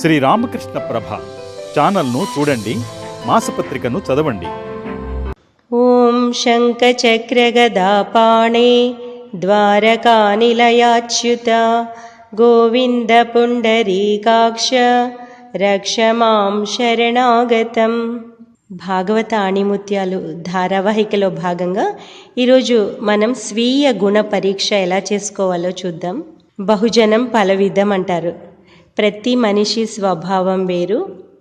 శ్రీ రామకృష్ణ ప్రభ ఛానల్ను చూడండి మాసపత్రికను చదవండి. ఓం శంఖచక్రగదాపాణే ద్వారకానిలయాచ్యుత గోవింద పుండరీకాక్ష రక్ష మాం శరణాగతం. భాగవత ఆణిముత్యాలు ధారావాహికలో భాగంగా ఈరోజు మనం స్వీయ గుణ పరీక్ష ఎలా చేసుకోవాలో చూద్దాం. బహుజనం పలవిధం అంటారు. ప్రతి మనిషి స్వభావం వేరు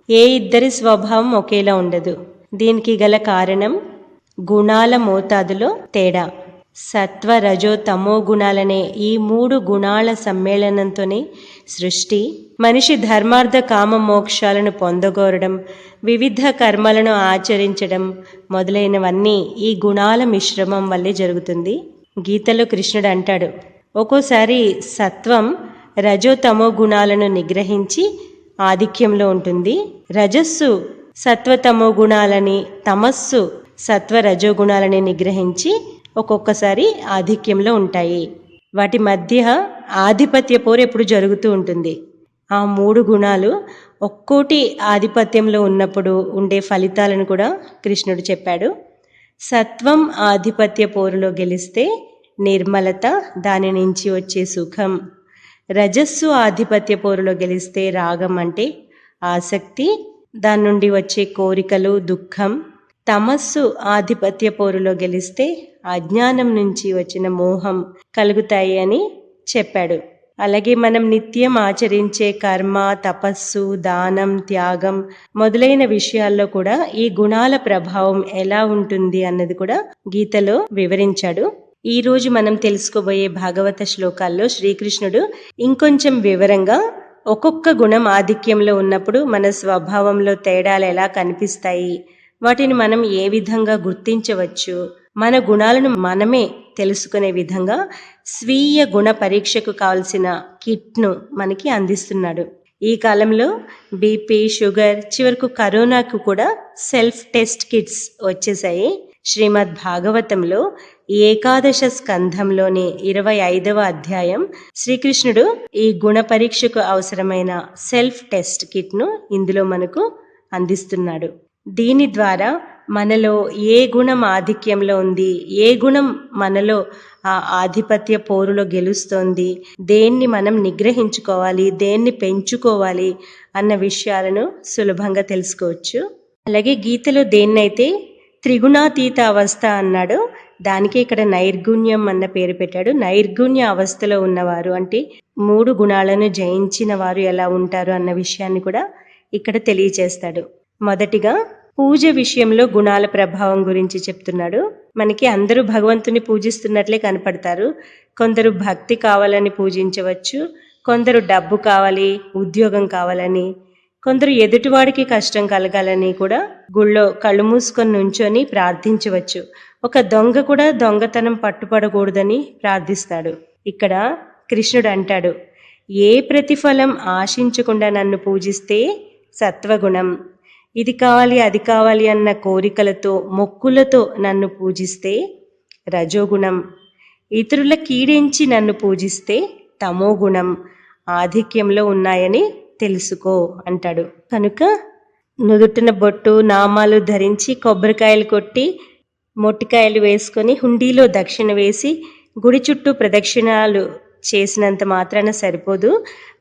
ఏ ఇద్దరి స్వభావం ఒకేలా ఉండదు. దీనికి గల కారణం గుణాల మోతాదులో తేడా. సత్వ రజో తమో గుణాలనే ఈ మూడు గుణాల సమ్మేళనంతోనే సృష్టి మనిషి ధర్మార్థ కామ మోక్షాలను పొందగోరడం వివిధ కర్మలను ఆచరించడం మొదలైనవన్నీ ఈ గుణాల మిశ్రమం వల్లే జరుగుతుంది. గీతలో కృష్ణుడు అంటాడు ఒక్కోసారి సత్వం రజోతమో గుణాలను నిగ్రహించి ఆధిక్యంలో ఉంటుంది. రజస్సు సత్వతమో గుణాలని తమస్సు సత్వ రజోగుణాలని నిగ్రహించి ఒక్కొక్కసారి ఆధిక్యంలో ఉంటాయి. వాటి మధ్య ఆధిపత్య పోరు ఎప్పుడు జరుగుతూ ఉంటుంది. ఆ మూడు గుణాలు ఒక్కోటి ఆధిపత్యంలో ఉన్నప్పుడు ఉండే ఫలితాలను కూడా కృష్ణుడు చెప్పాడు. సత్వం ఆధిపత్య పోరులో గెలిస్తే నిర్మలత దాని నుంచి వచ్చే సుఖం. రజస్సు ఆధిపత్య పోరులో గెలిస్తే రాగం అంటే ఆసక్తి. దాని నుండి వచ్చే కోరికలు దుఃఖం. తమస్సు ఆధిపత్య పోరులో గెలిస్తే అజ్ఞానం నుంచి వచ్చిన మోహం కలుగుతాయి అని చెప్పాడు. అలాగే మనం నిత్యం ఆచరించే కర్మ తపస్సు దానం త్యాగం మొదలైన విషయాల్లో కూడా ఈ గుణాల ప్రభావం ఎలా ఉంటుంది అన్నది కూడా గీతలో వివరించాడు. ఈ రోజు మనం తెలుసుకోబోయే భాగవత శ్లోకాల్లో శ్రీకృష్ణుడు ఇంకొంచెం వివరంగా ఒక్కొక్క గుణం ఆధిక్యంలో ఉన్నప్పుడు మన స్వభావంలో తేడాలు ఎలా కనిపిస్తాయి? వాటిని మనం ఏ విధంగా గుర్తించవచ్చు? మన గుణాలను మనమే తెలుసుకునే విధంగా స్వీయ గుణ పరీక్షకు కావలసిన కిట్ను మనకి అందిస్తున్నాడు. ఈ కాలంలో బీపీ షుగర్ చివరకు కరోనాకు కూడా సెల్ఫ్ టెస్ట్ కిట్స్ వచ్చేసాయి శ్రీమద్ భాగవతంలో ఏకాదశ స్కంధంలోని ఇరవై ఐదవ అధ్యాయం శ్రీకృష్ణుడు ఈ గుణ పరీక్షకు అవసరమైన సెల్ఫ్ టెస్ట్ కిట్ను ఇందులో మనకు అందిస్తున్నాడు. దీని ద్వారా మనలో ఏ గుణం ఆధిక్యంలో ఉంది ఏ గుణం మనలో ఆ ఆధిపత్య పోరులో గెలుస్తోంది దేన్ని మనం నిగ్రహించుకోవాలి దేన్ని పెంచుకోవాలి అన్న విషయాలను సులభంగా తెలుసుకోవచ్చు. అలాగే గీతలో దేన్నైతే త్రిగుణాతీత అవస్థ అన్నాడు దానికి ఇక్కడ నైర్గుణ్యం అన్న పేరు పెట్టాడు. నైర్గుణ్య అవస్థలో ఉన్నవారు అంటే మూడు గుణాలను జయించిన వారు ఎలా ఉంటారు అన్న విషయాన్ని కూడా ఇక్కడ తెలియచేస్తాడు. మొదటిగా పూజ విషయంలో గుణాల ప్రభావం గురించి చెప్తున్నాడు. మనకి అందరూ భగవంతుని పూజిస్తున్నట్లే కనపడతారు. కొందరు భక్తి కావాలని పూజించవచ్చు. కొందరు డబ్బు కావాలి ఉద్యోగం కావాలని కొందరు ఎదుటివాడికి కష్టం కలగాలని కూడా గుళ్ళో కళ్ళు మూసుకొని నుంచొని ప్రార్థించవచ్చు. ఒక దొంగ కూడా దొంగతనం పట్టుపడకూడదని ప్రార్థిస్తాడు. ఇక్కడ కృష్ణుడు అంటాడు ఏ ప్రతిఫలం ఆశించకుండా నన్ను పూజిస్తే సత్వగుణం. ఇది కావాలి అది కావాలి అన్న కోరికలతో మొక్కులతో నన్ను పూజిస్తే రజోగుణం. ఇతరుల కీడించి నన్ను పూజిస్తే తమోగుణం. ఆధిక్యంలో ఉన్నాయని తెలుసుకో అంటాడు. కనుక నుదుటిన బొట్టు నామాలు ధరించి కొబ్బరికాయలు కొట్టి మొట్టికాయలు వేసుకొని హుండీలో దక్షిణ వేసి గుడి చుట్టూ ప్రదక్షిణాలు చేసినంత మాత్రాన సరిపోదు.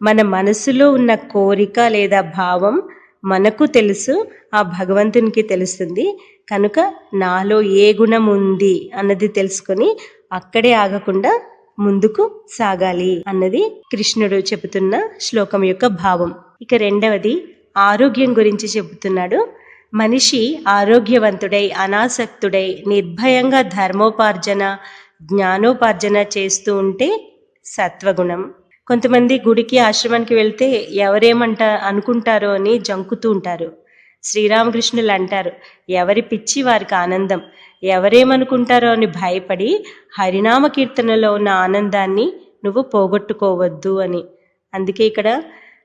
మన మనసులో ఉన్న కోరిక లేదా భావం మనకు తెలుసు ఆ భగవంతునికి తెలుస్తుంది. కనుక నాలో ఏ గుణం ఉంది అన్నది తెలుసుకొని అక్కడే ఆగకుండా ముందుకు సాగాలి అన్నది కృష్ణుడు చెబుతున్న శ్లోకం యొక్క భావం. ఇక రెండవది ఆరోగ్యం గురించి చెబుతున్నాడు. మనిషి ఆరోగ్యవంతుడై అనాసక్తుడై నిర్భయంగా ధర్మోపార్జన జ్ఞానోపార్జన చేస్తూ ఉంటే సత్వగుణం. కొంతమంది గుడికి ఆశ్రమానికి వెళ్తే ఎవరేమంట అనుకుంటారో అని జంకుతూ ఉంటారు. శ్రీరామకృష్ణులు అంటారు ఎవరి పిచ్చి వారికి ఆనందం ఎవరేమనుకుంటారో అని భయపడి హరినామ కీర్తనలో ఉన్న ఆనందాన్ని నువ్వు పోగొట్టుకోవద్దు అని. అందుకే ఇక్కడ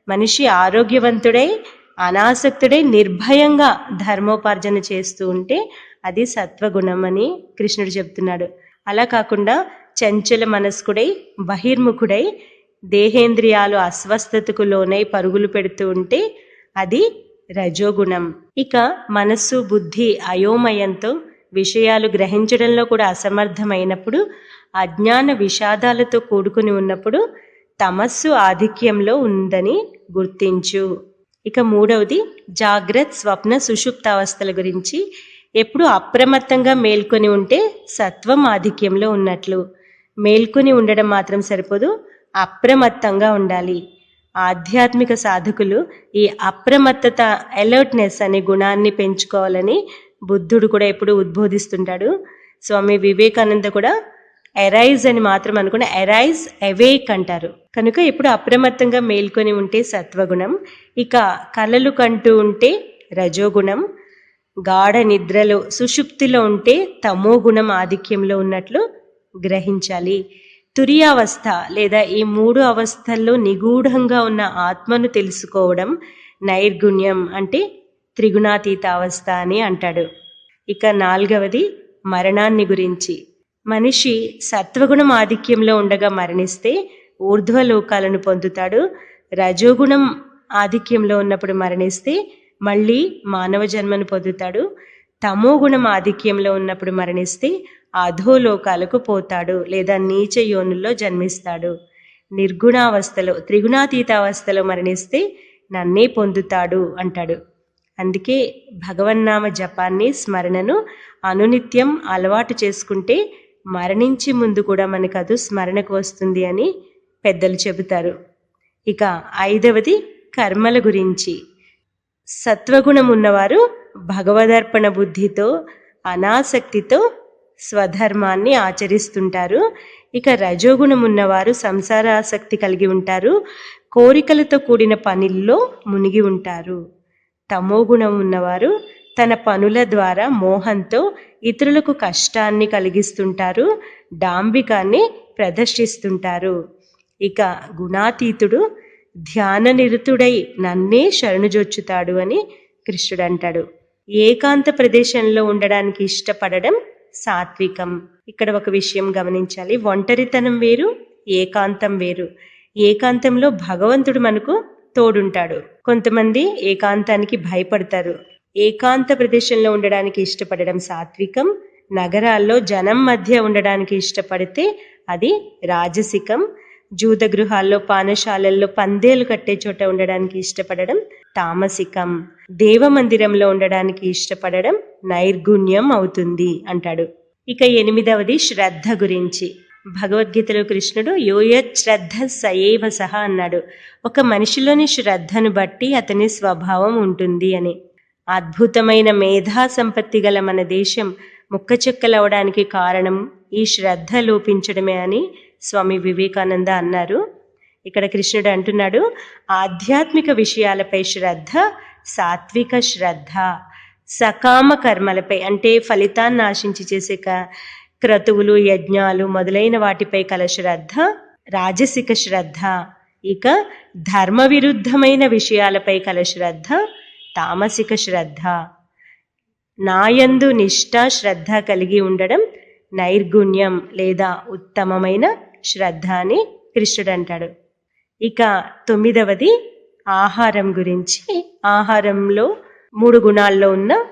మనిషి ఆరోగ్యవంతుడై అనాసక్తుడై నిర్భయంగా ధర్మోపార్జన చేస్తూ ఉంటే అది సత్వగుణం అని కృష్ణుడు చెప్తున్నాడు. అలా కాకుండా చంచల మనస్కుడై బహిర్ముఖుడై దేహేంద్రియాలు అస్వస్థతకు లోనై పరుగులు పెడుతూ ఉంటే అది రజోగుణం. ఇక మనస్సు బుద్ధి అయోమయంతో విషయాలు గ్రహించడంలో కూడా అసమర్థమైనప్పుడు అజ్ఞాన విషాదాలతో కూడుకుని ఉన్నప్పుడు తమస్సు ఆధిక్యంలో ఉందని గుర్తించు. ఇక మూడవది జాగ్రత్త స్వప్న సుషుప్తావస్థల గురించి. ఎప్పుడు అప్రమత్తంగా మేల్కొని ఉంటే సత్వం ఆధిక్యంలో ఉన్నట్లు. మేల్కొని ఉండడం మాత్రం సరిపోదు అప్రమత్తంగా ఉండాలి. ఆధ్యాత్మిక సాధకులు ఈ అప్రమత్తత అలర్ట్నెస్ అనే గుణాన్ని పెంచుకోవాలని బుద్ధుడు కూడా ఎప్పుడు ఉద్బోధిస్తుంటాడు. స్వామి వివేకానంద కూడా ఎరైజ్ అని మాత్రం అనుకుని ఎరైజ్ అవేక్ అంటారు. కనుక ఇప్పుడు అప్రమత్తంగా మేల్కొని ఉంటే సత్వగుణం ఇక కలలు కంటూ ఉంటే రజోగుణం గాఢ నిద్రలో సుషుప్తిలో ఉంటే తమో గుణం ఆధిక్యంలో ఉన్నట్లు గ్రహించాలి. తురియావస్థ లేదా ఈ మూడు అవస్థల్లో నిగూఢంగా ఉన్న ఆత్మను తెలుసుకోవడం నైర్గుణ్యం అంటే త్రిగుణాతీత అవస్థ అని అంటాడు. ఇక నాలుగవది మరణాన్ని గురించి. మనిషి సత్వగుణం ఆధిక్యంలో ఉండగా మరణిస్తే ఊర్ధ్వలోకాలను పొందుతాడు. రజోగుణం ఆధిక్యంలో ఉన్నప్పుడు మరణిస్తే మళ్ళీ మానవ జన్మను పొందుతాడు. తమో గుణం ఆధిక్యంలో ఉన్నప్పుడు మరణిస్తే అధోలోకాలకు పోతాడు లేదా నీచ యోనుల్లో జన్మిస్తాడు. నిర్గుణావస్థలో త్రిగుణాతీత అవస్థలో మరణిస్తే నన్నే పొందుతాడు అంటాడు. అందుకే భగవన్నామ జపాన్ని స్మరణను అనునిత్యం అలవాటు చేసుకుంటే మరణించి ముందు కూడా మనకు అది స్మరణకు వస్తుంది అని పెద్దలు చెబుతారు. ఇక ఐదవది కర్మల గురించి. సత్వగుణం ఉన్నవారు భగవదర్పణ బుద్ధితో అనాసక్తితో స్వధర్మాన్ని ఆచరిస్తుంటారు. ఇక రజోగుణం ఉన్నవారు సంసారాసక్తి కలిగి ఉంటారు. కోరికలతో కూడిన పనిల్లో మునిగి ఉంటారు. తమో గుణం ఉన్నవారు తన పనుల ద్వారా మోహంతో ఇతరులకు కష్టాన్ని కలిగిస్తుంటారు డాంబికాన్ని ప్రదర్శిస్తుంటారు. ఇక గుణాతీతుడు ధ్యాన నిరుతుడై నన్నే శరణుజొచ్చుతాడు అని కృష్ణుడు అంటాడు ఏకాంత ప్రదేశంలో ఉండడానికి ఇష్టపడడం సాత్వికం. ఇక్కడ ఒక విషయం గమనించాలి. ఒంటరితనం వేరు ఏకాంతం వేరు. ఏకాంతంలో భగవంతుడు మనకు తోడుంటాడు. కొంతమంది ఏకాంతానికి భయపడతారు. ఏకాంత ప్రదేశంలో ఉండడానికి ఇష్టపడడం సాత్వికం. నగరాల్లో జనం మధ్య ఉండడానికి ఇష్టపడితే అది రాజసికం. జూద గృహాల్లో పానశాలల్లో పందేలు కట్టే చోట ఉండడానికి ఇష్టపడడం తామసికం. దేవమందిరంలో ఉండడానికి ఇష్టపడడం నైర్గుణ్యం అవుతుంది అంటాడు. ఇక ఎనిమిదవది శ్రద్ధ గురించి. భగవద్గీతలో కృష్ణుడు యోయత్ శ్రద్ధ సయేవ సహ అన్నాడు. ఒక మనిషిలోని శ్రద్ధను బట్టి అతని స్వభావం ఉంటుంది అని. అద్భుతమైన మేధా సంపత్తి గల మన దేశం ముక్కచెక్కలవడానికి కారణం ఈ శ్రద్ధ లోపించడమే అని స్వామి వివేకానంద అన్నారు. ఇక్కడ కృష్ణుడు అంటున్నాడు ఆధ్యాత్మిక విషయాలపై శ్రద్ధ సాత్విక శ్రద్ధ సకామ కర్మలపై అంటే ఫలితాన్ని ఆశించి చేసే క- క్రతువులు యజ్ఞాలు మొదలైన వాటిపై కల శ్రద్ధ రాజసిక శ్రద్ధ ఇక ధర్మ విరుద్ధమైన విషయాలపై కల శ్రద్ధ తామసిక శ్రద్ధ. నాయందు నిష్ఠ శ్రద్ధ కలిగి ఉండడం నైర్గుణ్యం లేదా ఉత్తమమైన శ్రద్ధ అని కృష్ణుడు అంటాడు. ఇక తొమ్మిదవది ఆహారం గురించి. ఆహారంలో మూడు గుణాల్లో ఉన్న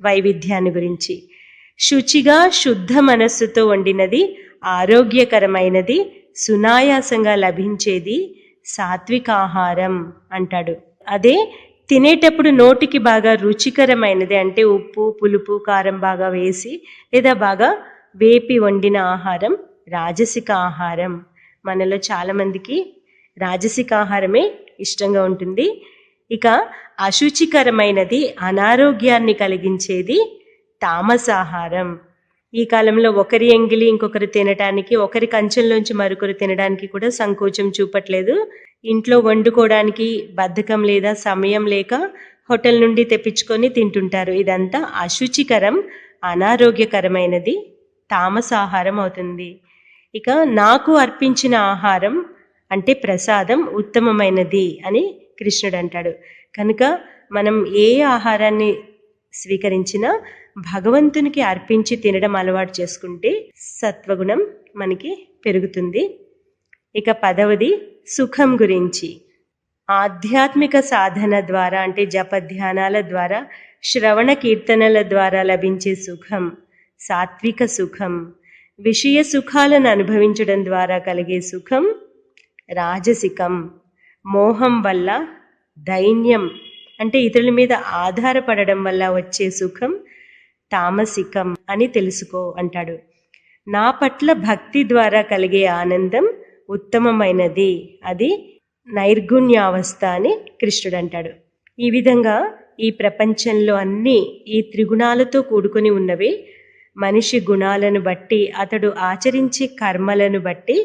వైవిధ్యాన్ని గురించి. శుచిగా శుద్ధ మనస్సుతో వండినది ఆరోగ్యకరమైనది సునాయాసంగా లభించేది సాత్విక ఆహారం అంటాడు. అదే తినేటప్పుడు నోటికి బాగా రుచికరమైనది అంటే ఉప్పు పులుపు కారం బాగా వేసి లేదా బాగా వేపి వండిన ఆహారం రాజసిక ఆహారం. మనలో చాలామందికి రాజసిక ఆహారమే ఇష్టంగా ఉంటుంది. ఇక అశుచికరమైనది అనారోగ్యాన్ని కలిగించేది తామసాహారం ఈ కాలంలో ఒకరి ఎంగిలి ఇంకొకరు తినడానికి ఒకరి కంచెంలోంచి మరొకరు తినడానికి కూడా సంకోచం చూపట్లేదు. ఇంట్లో వండుకోవడానికి బద్ధకం లేదా సమయం లేక హోటల్ నుండి తెప్పించుకొని తింటుంటారు. ఇదంతా అశుచికరం అనారోగ్యకరమైనది. తామసాహారం అవుతుంది. ఇక నాకు అర్పించిన ఆహారం అంటే ప్రసాదం ఉత్తమమైనది అని కృష్ణుడు అంటాడు. కనుక మనం ఏ ఆహారాన్ని స్వీకరించినా భగవంతునికి అర్పించి తినడం అలవాటు చేసుకుంటే సత్వగుణం మనకి పెరుగుతుంది. ఇక పదవది సుఖం గురించి. ఆధ్యాత్మిక సాధన ద్వారా అంటే జపధ్యానాల ద్వారా శ్రవణ కీర్తనల ద్వారా లభించే సుఖం సాత్విక సుఖం. విషయ సుఖాలను అనుభవించడం ద్వారా కలిగే సుఖం రాజసికం. మోహం వల్ల దైన్యం అంటే ఇతరుల మీద ఆధారపడడం వల్ల వచ్చే సుఖం తామసికం అని తెలుసుకో అంటాడు. నా పట్ల భక్తి ద్వారా కలిగే ఆనందం ఉత్తమమైనది. అది నైర్గుణ్యావస్థ అని కృష్ణుడు అంటాడు ఈ విధంగా ఈ ప్రపంచంలో అన్నీ ఈ త్రిగుణాలతో కూడుకొని ఉన్నవి మనిషి గుణాలను బట్టి అతడు ఆచరించే కర్మలను బట్టి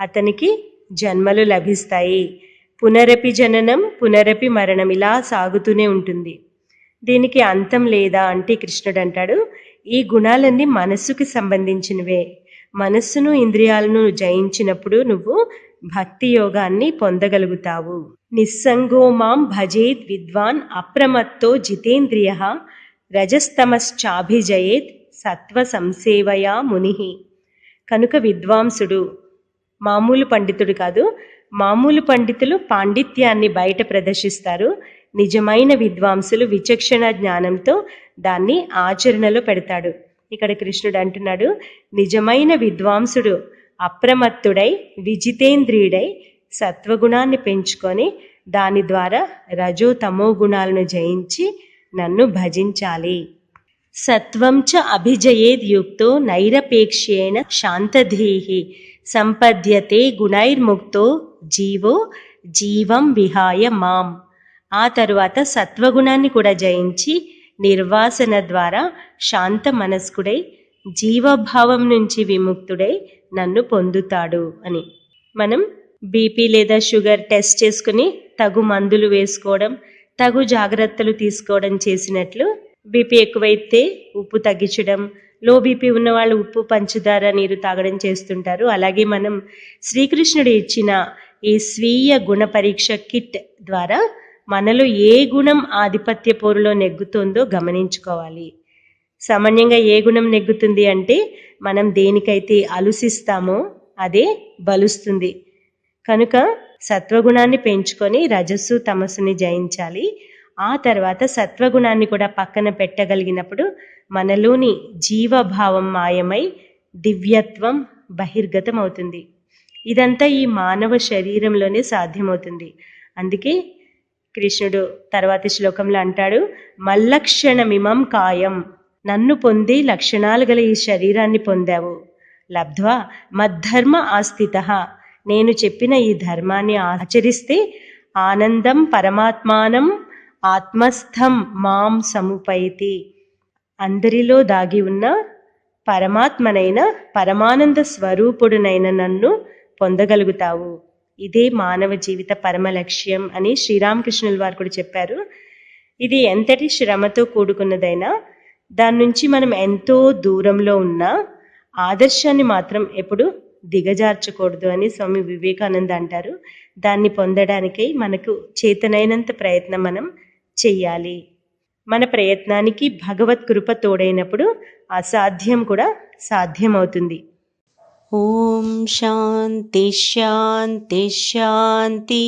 అతనికి జన్మలు లభిస్తాయి. పునరపి జననం పునరపి మరణం ఇలా సాగుతూనే ఉంటుంది. దీనికి అంతం లేదా అంటే కృష్ణుడు అంటాడు ఈ గుణాలన్నీ మనస్సుకి సంబంధించినవే. మనస్సును ఇంద్రియాలను జయించినప్పుడు నువ్వు భక్తి యోగాన్ని పొందగలుగుతావు. నిస్సంగో మాం భజేత్ విద్వాన్ అప్రమత్తో జితేంద్రియ రజస్తమశ్చాభిజయేత్ సత్వ సంసేవయా ముని. కనుక విద్వాంసుడు మామూలు పండితుడు కాదు మామూలు పండితులు పాండిత్యాన్ని బయట ప్రదర్శిస్తారు. నిజమైన విద్వాంసులు విచక్షణ జ్ఞానంతో దాన్ని ఆచరణలో పెడతాడు. ఇక్కడ కృష్ణుడు అంటున్నాడు నిజమైన విద్వాంసుడు అప్రమత్తుడై విజితేంద్రియుడై సత్వగుణాన్ని పెంచుకొని దాని ద్వారా రజో తమో గుణాలను జయించి నన్ను భజించాలి. సత్వం చ అభిజయేద్ యుక్తో నైరపేక్షేణ శాంతధీహి సంపద్యతే గుణైర్ముక్తో జీవో జీవం విహాయ మాం. ఆ తరువాత సత్వగుణాన్ని కూడా జయించి నిర్వాసన ద్వారా శాంత మనస్కుడై జీవభావం నుంచి విముక్తుడై నన్ను పొందుతాడు అని. మనం బీపీ లేదా షుగర్ టెస్ట్ చేసుకుని తగు మందులు వేసుకోవడం తగు జాగ్రత్తలు తీసుకోవడం చేసినట్లు బీపీ ఎక్కువైతే ఉప్పు తగ్గించడం లో బీపీ ఉన్న వాళ్ళు ఉప్పు పంచదార నీరు తాగడం చేస్తుంటారు. అలాగే మనం శ్రీకృష్ణుడు ఇచ్చిన ఈ స్వీయ గుణ పరీక్ష కిట్ ద్వారా మనలో ఏ గుణం ఆధిపత్య పోరులో నెగ్గుతోందో గమనించుకోవాలి. సామాన్యంగా ఏ గుణం నెగ్గుతుంది అంటే మనం దేనికైతే అలుసిస్తామో అదే బలుస్తుంది. కనుక సత్వగుణాన్ని పెంచుకొని రజస్సు తమస్సుని జయించాలి. ఆ తర్వాత సత్వగుణాన్ని కూడా పక్కన పెట్టగలిగినప్పుడు మనలోని జీవభావం మాయమై దివ్యత్వం బహిర్గతం అవుతుంది ఇదంతా ఈ మానవ శరీరంలోనే సాధ్యమవుతుంది. అందుకే కృష్ణుడు తర్వాతి శ్లోకంలో అంటాడు మల్లక్షణమిమం కాయం. నన్ను పొంది లక్షణాలు గల ఈ శరీరాన్ని పొందావు. లబ్ధ్వా మద్ధర్మ ఆస్థిత. నేను చెప్పిన ఈ ధర్మాన్ని ఆచరిస్తే ఆనందం పరమాత్మానం ఆత్మస్థం మాం సముపైతి. అందరిలో దాగి ఉన్న పరమాత్మనైన పరమానంద స్వరూపుడునైన నన్ను పొందగలుగుతావు. ఇదే మానవ జీవిత పరమ లక్ష్యం అని శ్రీరామకృష్ణుల వారు కూడా చెప్పారు. ఇది ఎంతటి శ్రమతో కూడుకున్నదైనా దాని నుంచి మనం ఎంతో దూరంలో ఉన్నా ఆదర్శాన్ని మాత్రం ఎప్పుడు దిగజార్చకూడదు అని స్వామి వివేకానంద అంటారు. దాన్ని పొందడానికై మనకు చేతనైనంత ప్రయత్నం మనం చెయ్యాలి. మన ప్రయత్నానికి భగవత్ కృప తోడైనప్పుడు అసాధ్యం కూడా సాధ్యమవుతుంది. ఓం శాంతి శాంతి శాంతి